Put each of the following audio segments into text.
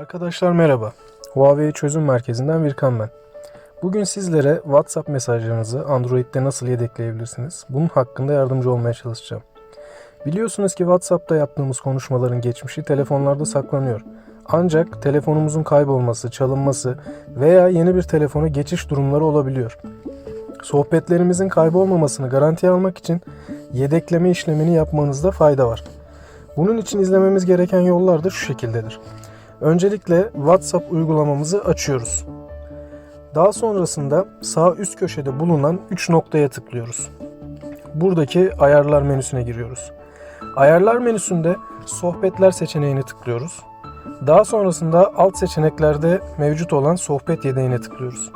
Arkadaşlar merhaba. Huawei Çözüm Merkezi'nden Virkan ben. Bugün sizlere WhatsApp mesajlarınızı Android'de nasıl yedekleyebilirsiniz? Bunun hakkında yardımcı olmaya çalışacağım. Biliyorsunuz ki WhatsApp'ta yaptığımız konuşmaların geçmişi telefonlarda saklanıyor. Ancak telefonumuzun kaybolması, çalınması veya yeni bir telefona geçiş durumları olabiliyor. Sohbetlerimizin kaybolmamasını garantiye almak için yedekleme işlemini yapmanızda fayda var. Bunun için izlememiz gereken yollar da şu şekildedir. Öncelikle WhatsApp uygulamamızı açıyoruz. Daha sonrasında sağ üst köşede bulunan 3 noktaya tıklıyoruz. Buradaki ayarlar menüsüne giriyoruz. Ayarlar menüsünde sohbetler seçeneğine tıklıyoruz. Daha sonrasında alt seçeneklerde mevcut olan sohbet yedeğine tıklıyoruz.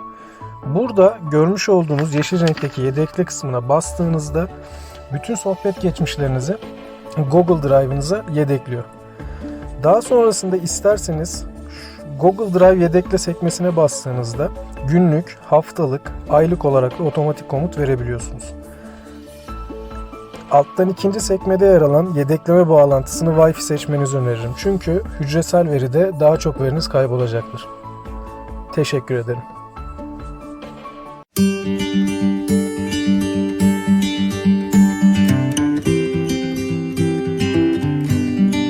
Burada görmüş olduğunuz yeşil renkteki yedekle kısmına bastığınızda bütün sohbet geçmişlerinizi Google Drive'ınıza yedekliyor. Daha sonrasında isterseniz Google Drive yedekle sekmesine bastığınızda günlük, haftalık, aylık olarak otomatik komut verebiliyorsunuz. Alttan ikinci sekmede yer alan yedekleme bağlantısını Wi-Fi seçmenizi öneririm. Çünkü hücresel veride daha çok veriniz kaybolacaktır. Teşekkür ederim.